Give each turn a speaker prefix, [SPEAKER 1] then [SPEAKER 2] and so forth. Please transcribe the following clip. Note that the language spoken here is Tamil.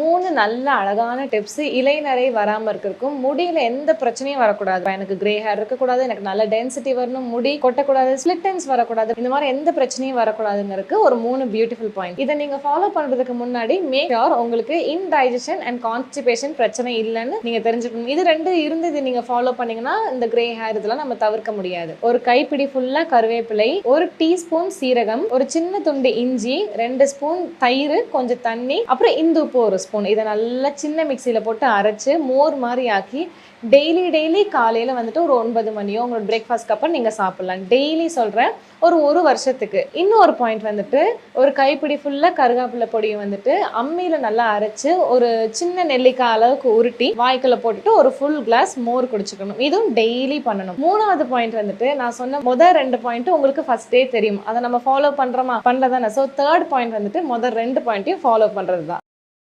[SPEAKER 1] மூணு நல்ல அழகான டிப்ஸ் இலைநரை வராமல் இருக்கிறதுக்கும் முடியில எந்த பிரச்சனையும் வரக்கூடாது. எனக்கு கிரே ஹேர் இருக்கக்கூடாது எனக்கு நல்ல டென்சிட்டி வரணும் முடி கொட்டக்கூடாது ஸ்லிட்டன்ஸ் வரக்கூடாது இந்த மாதிரி எந்த பிரச்சனையும் வரக்கூடாதுங்கிறதுக்கு ஒரு மூணு பியூட்டிஃபுல் பாயிண்ட் இதை நீங்க ஃபாலோ பண்றதுக்கு முன்னாடி மேக் ஷோர் உங்களுக்கு இன்டைஜஷன் அண்ட் கான்ஸ்டிபேஷன் பிரச்சனை இல்லைன்னு நீங்க தெரிஞ்சுக்கணும். இது ரெண்டு இருந்து இது நீங்க ஃபாலோ பண்ணீங்கன்னா இந்த கிரே ஹேர் இதெல்லாம் நம்ம தவிர்க்க முடியாது. ஒரு கைப்பிடி ஃபுல்லா கருவேப்பிலை ஒரு டீஸ்பூன் சீரகம் ஒரு சின்ன துண்டு இஞ்சி ரெண்டு ஸ்பூன் தயிர் கொஞ்சம் தண்ணி அப்புறம் இந்து உப்பு ஒரு ஸ்பூன். இதை நல்லா சின்ன மிக்சியில் போட்டு அரைச்சி மோர் மாதிரி ஆக்கி டெய்லி டெய்லி காலையில் வந்துட்டு ஒரு ஒன்பது மணியோ உங்களோட பிரேக்ஃபாஸ்ட் அப்புறம் நீங்கள் சாப்பிட்லாம். டெய்லி சொல்கிறேன் ஒரு ஒரு வருஷத்துக்கு. இன்னும் ஒரு பாயிண்ட் வந்துட்டு ஒரு கைப்பிடி ஃபுல்லாக கருகாப்பிள்ளை பொடியை வந்துட்டு அம்மியில் நல்லா அரைச்சி ஒரு சின்ன நெல்லிக்காய் அளவுக்கு உருட்டி வாய்க்குள்ள போட்டுட்டு ஒரு ஃபுல் கிளாஸ் மோர் குடிச்சுக்கணும். இதுவும் டெய்லி பண்ணணும். மூணாவது பாயிண்ட் வந்துட்டு நான் சொன்ன முதல் ரெண்டு பாயிண்ட் உங்களுக்கு ஃபர்ஸ்டே தெரியும். அதை நம்ம ஃபாலோ பண்ணுறோமா பண்ணல தானே ஸோ தேர்ட் பாயிண்ட் வந்துட்டு முதல் ரெண்டு பாயிண்ட்டையும் ஃபாலோ பண்ணுறது தான்